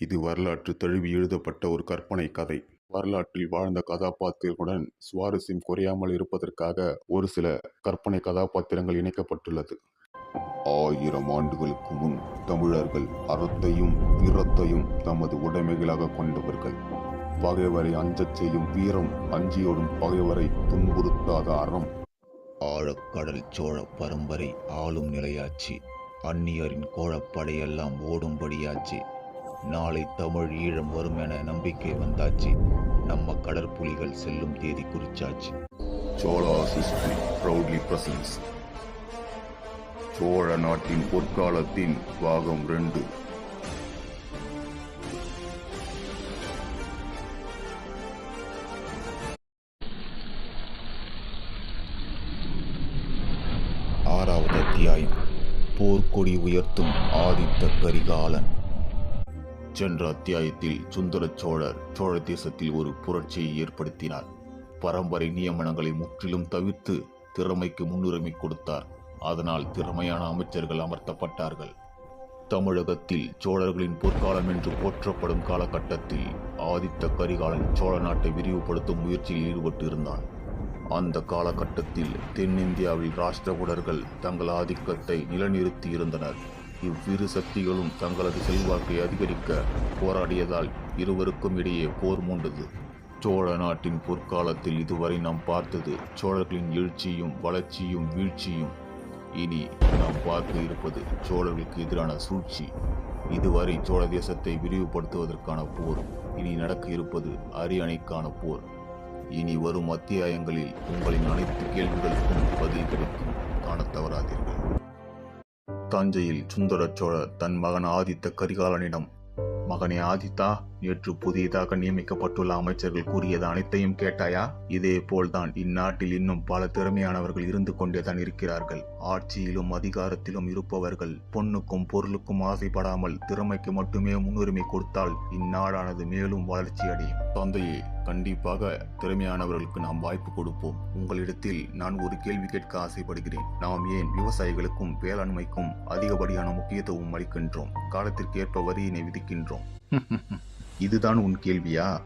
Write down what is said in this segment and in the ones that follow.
இது வரலாற்று தழுவி எழுதப்பட்ட ஒரு கற்பனை கதை. வரலாற்றில் வாழ்ந்த கதாபாத்திரங்களுடன் சுவாரஸ்யம் குறையாமல் இருப்பதற்காக ஒரு சில கற்பனை கதாபாத்திரங்கள் இணைக்கப்பட்டுள்ளது. ஆயிரம் ஆண்டுகளுக்கு முன் தமிழர்கள் அறத்தையும் வீரத்தையும் தமது உடைமைகளாக கொண்டவர்கள். பகைவரை அஞ்சச் செய்யும் வீரம் அஞ்சியோடும் பகைவரை துன்புறுத்தாத அறம். ஆழக்கடல் சோழ பரம்பரை ஆளும் நிலையாச்சு. அந்நியரின் கோழப்படையெல்லாம் ஓடும்படியாச்சு. நாளை தமிழ் ஈழம் வரும் என நம்பிக்கை வந்தாச்சு. நம்ம கடற்புலிகள் செல்லும் தேதி குறிச்சாச்சு. Cholas history proudly presents Chola நாட்டின் பொற்காலத்தின் பாகம் ரெண்டு. ஆறாவது அத்தியாயம். போர்க்கொடி உயர்த்தும் ஆதித்த கரிகாலன். சென்ற அத்தியாயத்தில் சுந்தர சோழர் சோழ தேசத்தில் ஒரு புரட்சியை ஏற்படுத்தினார். பரம்பரை நியமனங்களை முற்றிலும் தவிர்த்து திறமைக்கு முன்னுரிமை கொடுத்தார். அதனால் திறமையான அமைச்சர்கள் அமர்த்தப்பட்டார்கள். தமிழகத்தில் சோழர்களின் பொற்காலம் என்று போற்றப்படும் காலகட்டத்தில் ஆதித்த கரிகாலன் சோழ நாட்டை விரிவுபடுத்தும் முயற்சியில் ஈடுபட்டு இருந்தான் அந்த காலகட்டத்தில் தென்னிந்தியாவில் ராஷ்டிரகுடர்கள் தங்கள் ஆதிக்கத்தை நிலைநிறுத்தி இருந்தனர் இவ்விரு சக்திகளும் தங்களது செல்வாக்கை அதிகரிக்க போராடியதால் இருவருக்கும் இடையே போர் மூண்டது. சோழ நாட்டின் பொற்காலத்தில் இதுவரை நாம் பார்த்தது சோழர்களின் எழுச்சியும் வளர்ச்சியும் வீழ்ச்சியும். இனி நாம் பார்க்க இருப்பது சோழர்களுக்கு எதிரான சூழ்ச்சி. இதுவரை சோழ தேசத்தை விரிவுபடுத்துவதற்கான போர் இனி நடக்க இருப்பது அரியணைக்கான போர். இனி வரும் அத்தியாயங்களில் உங்களின் அனைத்து கேள்விகளுக்கும் பதில் கிடைக்கும். காணத் தவறாதீர்கள். தஞ்சையில் சுந்தர சோழர் தன் மகன் ஆதித்த கரிகாலனிடம் மகனே ஆதித்தா நேற்று புதியதாக நியமிக்கப்பட்டுள்ள அமைச்சர்கள் கூறியது அனைத்தையும் கேட்டாயா? இதே போல்தான் இந்நாட்டில் இன்னும் பல திறமையானவர்கள் இருந்து கொண்டேதான் இருக்கிறார்கள். ஆட்சியிலும் அதிகாரத்திலும் இருப்பவர்கள் பொண்ணுக்கும் பொருளுக்கும் ஆசைப்படாமல் திறமைக்கு மட்டுமே முன்னுரிமை கொடுத்தால் இந்நாடானது மேலும் வளர்ச்சி அடையும். தந்தையே கண்டிப்பாக திறமையானவர்களுக்கு நாம் வாய்ப்பு கொடுப்போம். உங்களிடத்தில் நான் ஒரு கேள்வி கேட்க ஆசைப்படுகிறேன். நாம் ஏன் விவசாயிகளுக்கும் வேளாண்மைக்கும் அதிகப்படியான முக்கியத்துவம் அளிக்கின்றோம்? காலத்திற்கேற்ப வரியினை விதிக்கின்றோம். இதுதான் உன் கேள்வியா?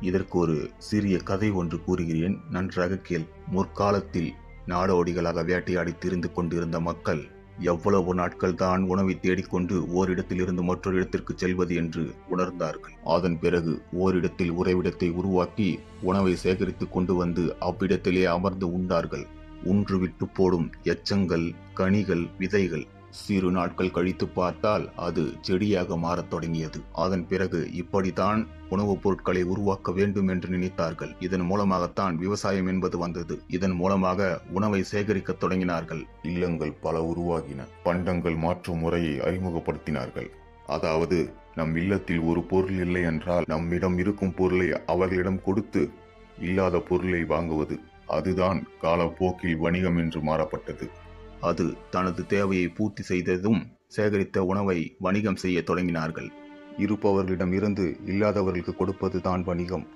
இதற்கு ஒரு சிறிய கதை ஒன்று கூறுகிறேன். நன்றாக கேள். முற்காலத்தில் நாடோடிகளாக வேட்டையாடி திரிந்து கொண்டிருந்த மக்கள் எவ்வளவு நாட்கள் தான் உணவை தேடிக்கொண்டு ஓரிடத்திலிருந்து மற்றொரு இடத்திற்கு செல்வது என்று உணர்ந்தார்கள். அதன் பிறகு ஓரிடத்தில் உறைவிடத்தை உருவாக்கி உணவை சேகரித்து கொண்டு வந்து அவ்விடத்திலே அமர்ந்து உண்டார்கள். உன்று விட்டு போடும் எச்சங்கள் கனிகள் விதைகள் சிறு நாட்கள் கழித்து பார்த்தால் அது செடியாக மாறத் தொடங்கியது. அதன் பிறகு இப்படித்தான் உணவுப் பொருட்களை உருவாக்க வேண்டும் என்று நினைத்தார்கள். இதன் மூலமாகத்தான் விவசாயம் என்பது வந்தது. இதன் மூலமாக உணவை சேகரிக்கத் தொடங்கினார்கள். இல்லங்கள் பல உருவாகின. பண்டங்கள் மாற்றும் முறையை அறிமுகப்படுத்தினார்கள். அதாவது நம் இல்லத்தில் ஒரு பொருள் இல்லை என்றால் நம்மிடம் இருக்கும் பொருளை அவர்களிடம் கொடுத்து இல்லாத பொருளை வாங்குவது. அதுதான் காலப்போக்கில் வணிகம் என்று மாறப்பட்டது. அது தனது தேவையை பூர்த்தி செய்ததும் சேகரித்த உணவை வணிகம் செய்ய தொடங்கினார்கள். இருப்பவர்களிடம் இருந்து இல்லாதவர்களுக்கு கொடுப்பது தான் வணிகம்.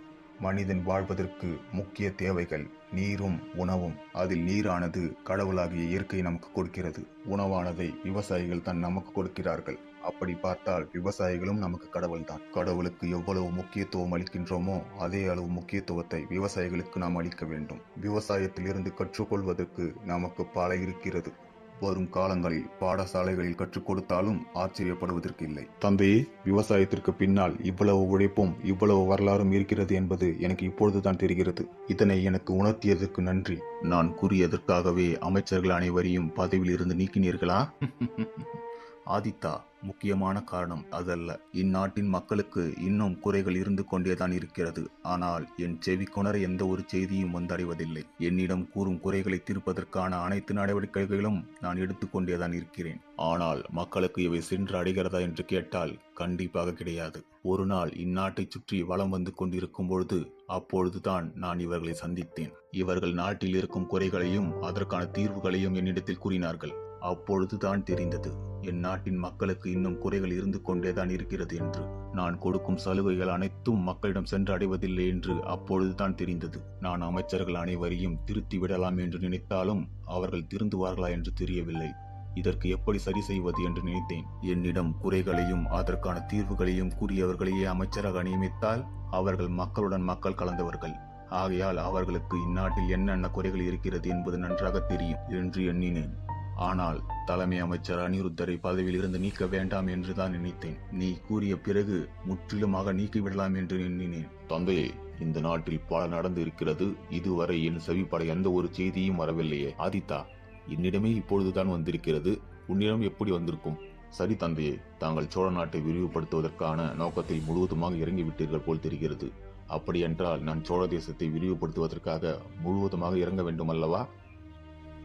மனிதன் வாழ்வதற்கு முக்கிய தேவைகள் நீரும் உணவும். அதில் நீரானது கடவுளாகிய இயற்கை நமக்கு கொடுக்கிறது. உணவானதை விவசாயிகள் தான் நமக்கு கொடுக்கிறார்கள். அப்படி பார்த்தால் விவசாயிகளும் நமக்கு கடவுள்தான். கடவுளுக்கு எவ்வளவு முக்கியத்துவம் அளிக்கின்றோமோ அதே அளவு முக்கியத்துவத்தை விவசாயிகளுக்கு நாம் அளிக்க வேண்டும். விவசாயத்திலிருந்து கற்றுக்கொள்வதற்கு நமக்கு பல இருக்கிறது. வரும் காலங்களில் பாடசாலைகளில் கற்றுக் கொடுத்தாலும் ஆச்சரியப்படுவதற்கு இல்லை. தந்தையே விவசாயத்திற்கு பின்னால் இவ்வளவு உழைப்பும் இவ்வளவு வரலாறும் இருக்கிறது என்பது எனக்கு இப்பொழுதுதான் தெரிகிறது. இதனை எனக்கு உணர்த்தியதற்கு நன்றி. நான் கூறியதற்காகவே அமைச்சர்கள் அனைவரையும் பதவியில் இருந்து நீக்கினீர்களா? ஆதித்தா முக்கியமான காரணம் அதல்ல. இந்நாட்டின் மக்களுக்கு இன்னும் குறைகள் இருந்து கொண்டேதான் இருக்கிறது. ஆனால் என் செவிக்குணர எந்த ஒரு செய்தியும் வந்தடைவதில்லை. என்னிடம் கூறும் குறைகளை தீர்ப்பதற்கான அனைத்து நடவடிக்கைகளும் நான் எடுத்துக்கொண்டேதான் இருக்கிறேன். ஆனால் மக்களுக்கு இவை சென்று அடைகிறதா என்று கேட்டால் கண்டிப்பாக கிடையாது. ஒரு நாள் இந்நாட்டை சுற்றி வலம் வந்து கொண்டிருக்கும் பொழுது அப்பொழுதுதான் நான் இவர்களை சந்தித்தேன். இவர்கள் நாட்டில் இருக்கும் குறைகளையும் அதற்கான தீர்வுகளையும் என்னிடத்தில் கூறினார்கள். அப்பொழுதுதான் தெரிந்தது. என் நாட்டின் மக்களுக்கு இன்னும் குறைகள் இருந்து கொண்டேதான் இருக்கிறது என்று. நான் கொடுக்கும் சலுகைகள் அனைத்தும் மக்களிடம் சென்று அடைவதில்லை என்று அப்பொழுதுதான் தெரிந்தது. நான் அமைச்சர்கள் அனைவரையும் திருத்தி விடலாம் என்று நினைத்தாலும் அவர்கள் திருந்துவார்களா என்று தெரியவில்லை. இதற்கு எப்படி சரி செய்வது என்று நினைத்தேன். என்னிடம் குறைகளையும் அதற்கான தீர்வுகளையும் கூறியவர்களையே அமைச்சராக நியமித்தால் அவர்கள் மக்களுடன் மக்கள் கலந்தவர்கள். ஆகையால் அவர்களுக்கு இந்நாட்டில் என்னென்ன குறைகள் இருக்கிறது என்பது நன்றாக தெரியும் என்று எண்ணினேன். ஆனால் தலைமை அமைச்சர் அனிருத்தரை பதவியில் இருந்து நீக்க வேண்டாம் என்றுதான் நினைத்தேன். நீ கூறிய பிறகு முற்றிலுமாக நீக்கிவிடலாம் என்று எண்ணினேன். தந்தையே இந்த நாட்டில் பல நடந்து இருக்கிறது. இதுவரை என் செவிப்பட எந்த ஒரு செய்தியும் வரவில்லையே. ஆதித்தா என்னிடமே இப்பொழுதுதான் வந்திருக்கிறது. உன்னிடம் எப்படி வந்திருக்கும்? சரி தந்தையே தாங்கள் சோழ நாட்டை விரிவுபடுத்துவதற்கான நோக்கத்தில் முழுவதுமாக இறங்கிவிட்டீர்கள் போல் தெரிகிறது. அப்படியென்றால் நான் சோழ தேசத்தை விரிவுபடுத்துவதற்காக முழுவதுமாக இறங்க வேண்டும் அல்லவா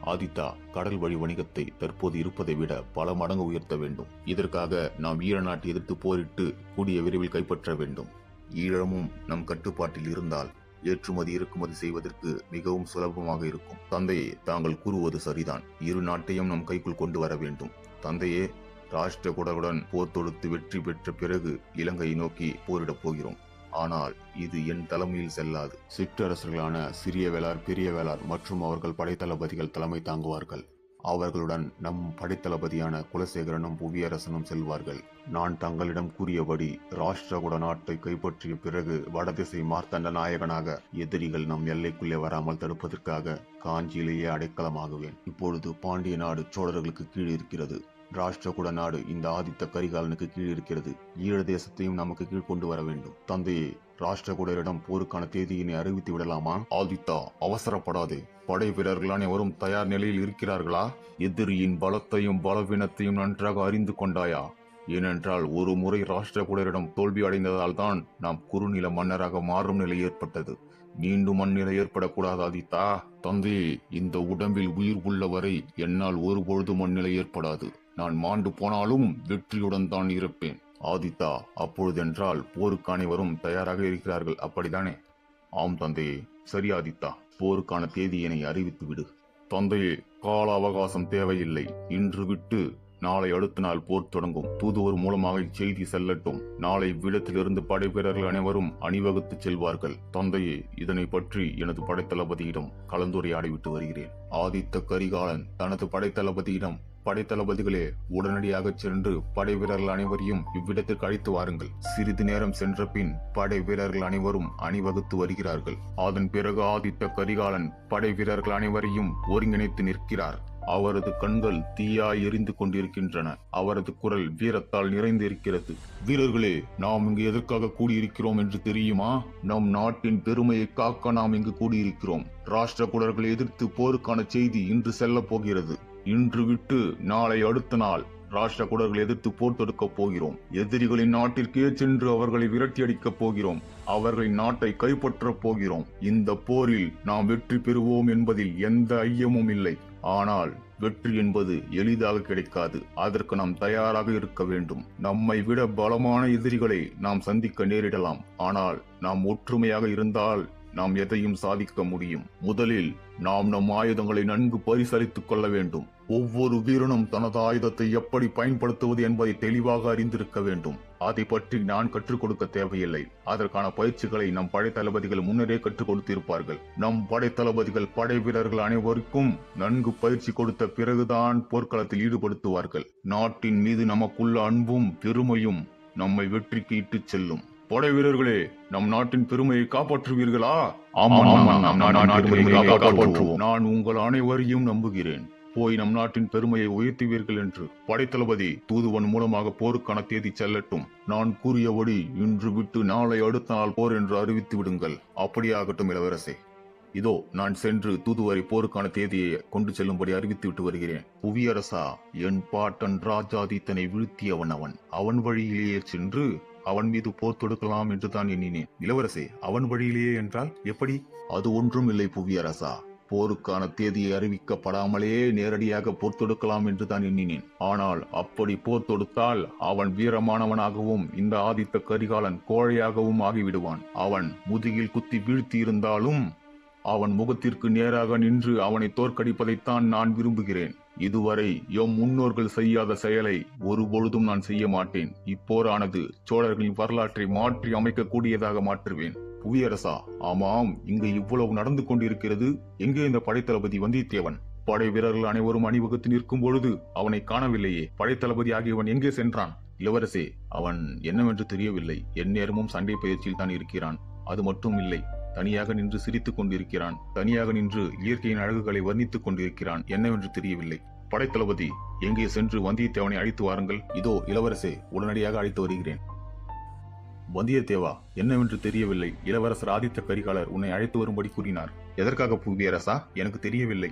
ஆதித்தா கடல் வழி வணிகத்தை தற்போது இருப்பதை விட பல மடங்கு உயர்த்த வேண்டும். இதற்காக நாம் ஈழ நாட்டை எதிர்த்து போரிட்டு கூடிய விரைவில் கைப்பற்ற வேண்டும். ஈழமும் நம் கட்டுப்பாட்டில் இருந்தால் ஏற்றுமதி இறக்குமதி செய்வதற்கு மிகவும் சுலபமாக இருக்கும். தந்தையே தாங்கள் கூறுவது சரிதான். இரு நாட்டையும் நம் கைக்குள் கொண்டு வர வேண்டும். தந்தையே ராஷ்டிரகுடருடன் போர் தொடுத்து வெற்றி பெற்ற பிறகு இலங்கையை நோக்கி போரிடப் போகிறோம். ஆனால் இது என் தலைமையில் செல்லாது. சிற்றரசர்களான சிறிய வேளார் பெரிய வேளார் மற்றும் அவர்கள் படைத்தளபதிகள் தலைமை தாங்குவார்கள். அவர்களுடன் நம் படைத்தளபதியான குலசேகரனும் புவியரசனும் செல்வார்கள். நான் தங்களிடம் கூறியபடி ராஷ்டிரகுட நாட்டை கைப்பற்றிய பிறகு வடதிசை மார்த்தண்ட நாயகனாக எதிரிகள் நம் எல்லைக்குள்ளே வராமல் தடுப்பதற்காக காஞ்சியிலேயே அடைக்கலமாகுவேன். இப்பொழுது பாண்டிய நாடு சோழர்களுக்கு கீழ் இருக்கிறது. ராஷ்டிரகுட நாடு இந்த ஆதித்த கரிகாலனுக்கு கீழ் இருக்கிறது. ஈழ தேசத்தையும் நமக்கு கீழ் கொண்டு வர வேண்டும். தந்தையே ராஷ்டிரகுடரிடம் போருக்கான தேதியினை அறிவித்து விடலாமா? ஆதித்தா அவசரப்படாதே. படை வீரர்கள் அனைவரும் தயார் நிலையில் இருக்கிறார்களா? எதிரியின் பலத்தையும் பலவீனத்தையும் நன்றாக அறிந்து கொண்டாயா? ஏனென்றால் ஒரு முறை ராஷ்டிரகுடரிடம் தோல்வி அடைந்ததால் தான் நாம் குறுநில மன்னராக மாறும் நிலை ஏற்பட்டது. மீண்டும் அந்நிலை ஏற்படக்கூடாது ஆதித்தா. தந்தையே இந்த உடம்பில் உயிர் உள்ளவரை என்னால் ஒருபொழுதும் அந்நிலை ஏற்படாது. நான் மாண்டு போனாலும் வெற்றியுடன் தான் இருப்பேன். ஆதித்தா அப்பொழுதென்றால் போருக்கு அனைவரும் தயாராக இருக்கிறார்கள். அப்படிதானே? ஆம் தந்தையே. சரி ஆதித்தா போருக்கான தேதியினை அறிவித்து விடு. தந்தையே கால அவகாசம் தேவையில்லை. இன்று விட்டு நாளை அடுத்த நாள் போர் தொடங்கும். தூதுவர் மூலமாக செய்தி செல்லட்டும். நாளை விடத்திலிருந்து படை வீரர்கள் அனைவரும் அணிவகுத்து செல்வார்கள். தந்தையே இதனை பற்றி எனது படைத்தளபதியிடம் கலந்துரையாடிவிட்டு வருகிறேன். ஆதித்த கரிகாலன் தனது படைத்தளபதியிடம் படைத்தளபதிகளே உடனடியாக சென்று படை வீரர்கள் அனைவரையும் இவ்விடத்திற்கு அழைத்து வாருங்கள். சிறிது நேரம் சென்ற பின் படை வீரர்கள் அனைவரும் அணிவகுத்து வருகிறார்கள். அதன் பிறகு ஆதித்த கரிகாலன் படை வீரர்கள் அனைவரையும் ஒருங்கிணைத்து நிற்கிறார். அவரது கண்கள் தீயாய் எரிந்து கொண்டிருக்கின்றன. அவரது குரல் வீரத்தால் நிறைந்து இருக்கிறது. வீரர்களே நாம் இங்கு எதற்காக கூடியிருக்கிறோம் என்று தெரியுமா? நம் நாட்டின் பெருமையை காக்க நாம் இங்கு கூடியிருக்கிறோம். ராஷ்டிரகுடர்களை எதிர்த்து போருக்கான செய்தி இன்று செல்ல போகிறது. இன்று விட்டு நாளை அடுத்த நாள் ராஷ்டிரகுடர்கள் எதிர்த்து போர் தொடுக்கப் போகிறோம். எதிரிகளின் நாட்டிற்கே சென்று அவர்களை விரட்டியடிக்கப் போகிறோம். அவர்களின் நாட்டை கைப்பற்றப் போகிறோம். இந்த போரில் நாம் வெற்றி பெறுவோம் என்பதில் எந்த ஐயமும் இல்லை. ஆனால் வெற்றி என்பது எளிதாக கிடைக்காது. அதற்கு நாம் தயாராக இருக்க வேண்டும். நம்மை விட பலமான எதிரிகளை நாம் சந்திக்க நேரிடலாம். ஆனால் நாம் ஒற்றுமையாக இருந்தால் நாம் எதையும் சாதிக்க முடியும். முதலில் நாம் நம் ஆயுதங்களை நன்கு பரிசளித்துக் கொள்ள வேண்டும். ஒவ்வொரு வீரனும் தனது ஆயுதத்தை எப்படி பயன்படுத்துவது என்பதை தெளிவாக அறிந்திருக்க வேண்டும். அதை பற்றி நான் கற்றுக் கொடுக்க தேவையில்லை. அதற்கான பயிற்சிகளை நம் படை தளபதிகள் முன்னரே கற்றுக் கொடுத்திருப்பார்கள். நம் படை தளபதிகள் படை வீரர்கள் அனைவருக்கும் நன்கு பயிற்சி கொடுத்த பிறகுதான் போர்க்களத்தில் ஈடுபடுத்துவார்கள். நாட்டின் மீது நமக்குள்ள அன்பும் பெருமையும் நம்மை வெற்றிக்கு இட்டுச் செல்லும். படை வீரர்களே நம் நாட்டின் பெருமையை காப்பாற்றுவீர்களா? நான் உங்கள் அனைவரையும் நம்புகிறேன். போய் நம் நாட்டின் பெருமையை உயர்த்துவீர்கள் என்று படைத்தளபதி தூதுவன் மூலமாக போருக்கான தேதி செல்லட்டும். நான் கூறியபடி இன்று விட்டு நாளை அடுத்த நாள் போர் என்று அறிவித்து விடுங்கள். அப்படியாகட்டும் இளவரசே. இதோ நான் சென்று தூதுவரை போருக்கான தேதியை கொண்டு செல்லும்படி அறிவித்து விட்டு வருகிறேன். புவியரசா என் பாட்டன் ராஜாதித்தனை வீழ்த்தியவன் அவன். அவன் வழியிலேயே சென்று அவன் மீது போர் தொடுக்கலாம் என்று தான் எண்ணினேன். இளவரசே அவன் வழியிலேயே என்றால் எப்படி? அது ஒன்றும் இல்லை புவியரசா. போருக்கான தேதியை அறிவிக்கப்படாமலே நேரடியாக போர் தொடுக்கலாம் என்று தான் எண்ணினேன். ஆனால் அப்படி போர் தொடுத்தால் அவன் வீரமானவனாகவும் இந்த ஆதித்த கரிகாலன் கோழையாகவும் ஆகிவிடுவான். அவன் முதுகில் குத்தி வீழ்த்தியிருந்தாலும் அவன் முகத்திற்கு நேராக நின்று அவனை தோற்கடிப்பதைத்தான் நான் விரும்புகிறேன். இதுவரை எம் முன்னோர்கள் செய்யாத செயலை ஒருபொழுதும் நான் செய்ய மாட்டேன். இப்போரானது சோழர்களின் வரலாற்றை மாற்றி அமைக்கக்கூடியதாக மாற்றுவேன். புவியரசா? ஆமாம் இங்கு இவ்வளவு நடந்து கொண்டிருக்கிறது. எங்கே இந்த படைத்தளபதி வந்தியத்தேவன்? படை வீரர்கள் அனைவரும் அணிவகுத்து நிற்கும் பொழுது அவனை காணவில்லையே. படைத்தளபதி ஆகியவன் எங்கே சென்றான்? இளவரசே அவன் என்னவென்று தெரியவில்லை. எந்நேரமும் சண்டை பயிற்சியில் தான் இருக்கிறான். அது மட்டும் இல்லை தனியாக நின்று சிரித்துக் கொண்டிருக்கிறான். தனியாக நின்று இயற்கையின் அழகுகளை வர்ணித்துக் கொண்டிருக்கிறான். என்னவென்று தெரியவில்லை. படைத்தளபதி எங்கே சென்று வந்தியத்தேவனை அழைத்து வாருங்கள். இதோ இளவரசே உடனடியாக அழைத்து வருகிறேன். வந்தியத்தேவா என்னவென்று தெரியவில்லை. இளவரசர் ஆதித்த கரிகாலர் உன்னை அழைத்து வரும்படி கூறினார். எதற்காக புவியரசா? எனக்கு தெரியவில்லை.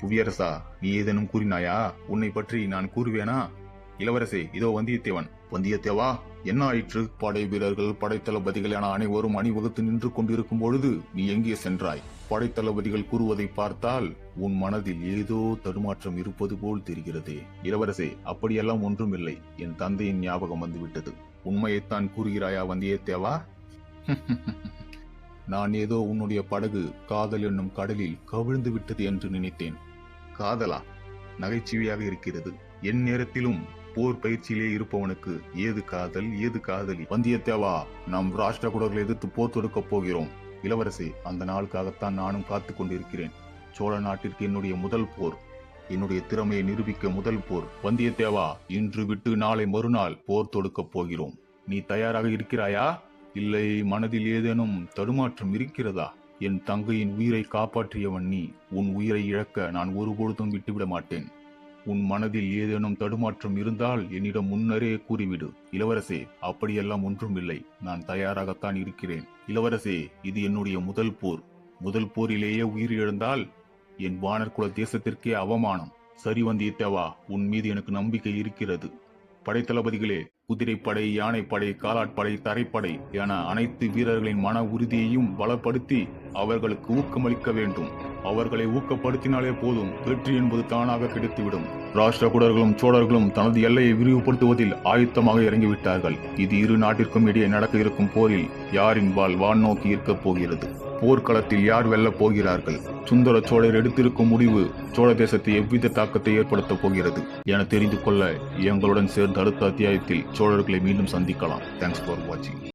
புவியரசா நீ ஏதேனும் கூறினாயா? உன்னை பற்றி நான் கூறுவேனா? இளவரசே இதோ வந்தியத்தேவன். வந்தியத்தேவா என்ன ஆயிற்று? படை வீரர்கள் படைத்தளபதிகள் என அனைவரும் அணிவகுத்து நின்று கொண்டிருக்கும் பொழுது நீ எங்கே சென்றாய்? படைத்தளபதிகள் கூறுவதை பார்த்தால் உன் மனதில் ஏதோ தடுமாற்றம் இருப்பது போல் தெரிகிறதே. இளவரசே அப்படியெல்லாம் ஒன்றுமில்லை. என் தந்தையின் ஞாபகம் வந்துவிட்டது. உண்மையைத்தான் கூறுகிறாயா வந்தியத்தேவா? நான் ஏதோ உன்னுடைய படகு காதல் என்னும் கடலில் கவிழ்ந்து விட்டது என்று நினைத்தேன். காதலா? நகைச்சுவையாக இருக்கிறது. என் நேரத்திலும் போர் பயிற்சியிலே இருப்பவனுக்கு ஏது காதல் ஏது காதலி? வந்தியத்தேவா நாம் ராஷ்டிரகுடர்களை எதிர்த்து போர் தொடுக்கப் போகிறோம். இளவரசி அந்த நாளுக்காகத்தான் நானும் காத்துக் கொண்டிருக்கிறேன் சோழ நாட்டிற்கு என்னுடைய முதல் போர். என்னுடைய திறமையை நிரூபிக்க முதல் போர். வந்தியத்தேவா இன்று விட்டு நாளை மறுநாள் போர் தொடுக்கப் போகிறோம். நீ தயாராக இருக்கிறாயா? இல்லை மனதில் ஏதேனும் தடுமாற்றம் இருக்கிறதா? என் தங்கையின் உயிரை காப்பாற்றியவன் நீ. உன் உயிரை இழக்க நான் ஒருபொழுதும் விட்டுவிட மாட்டேன். உன் மனதில் ஏதேனும் தடுமாற்றம் இருந்தால் என்னிடம் முன்னரே கூறிவிடு. இளவரசே அப்படியெல்லாம் ஒன்றும் இல்லை. நான் தயாராகத்தான் இருக்கிறேன். இளவரசே இது என்னுடைய முதல் போர். முதல் போரிலேயே உயிரிழந்தால் என் வானர்குல தேசத்திற்கே அவமானம். சரி வந்தியத்தேவா உன் மீது எனக்கு நம்பிக்கை இருக்கிறது. படைத்தளபதிகளே குதிரைப்படை யானைப்படை காலாட்படை தரைப்படை என அனைத்து வீரர்களின் மன உறுதியையும் பலப்படுத்தி அவர்களுக்கு ஊக்கமளிக்க வேண்டும். அவர்களை ஊக்கப்படுத்தினாலே போதும் வெற்றி என்பது தானாக கிடைத்துவிடும். ராஷ்டிரகுடர்களும் சோழர்களும் தனது எல்லையை விரிவுபடுத்துவதில் ஆயுத்தமாக இறங்கிவிட்டார்கள். இது இரு நாட்டிற்கும் இடையே நடக்க இருக்கும் போரில் யாரின் வாள் வான் நோக்கி இருக்கப் போகிறது? போர்க்களத்தில் யார் வெல்லப் போகிறார்கள்? சுந்தர சோழர் எடுத்திருக்கும் முடிவு சோழ தேசத்தை எவ்வித தாக்கத்தை ஏற்படுத்தப் போகிறது என தெரிந்து கொள்ள எங்களுடன் சேர்ந்த அடுத்த அத்தியாயத்தில் சோழர்களை மீண்டும் சந்திக்கலாம். தேங்க்ஸ் ஃபார் வாட்சிங்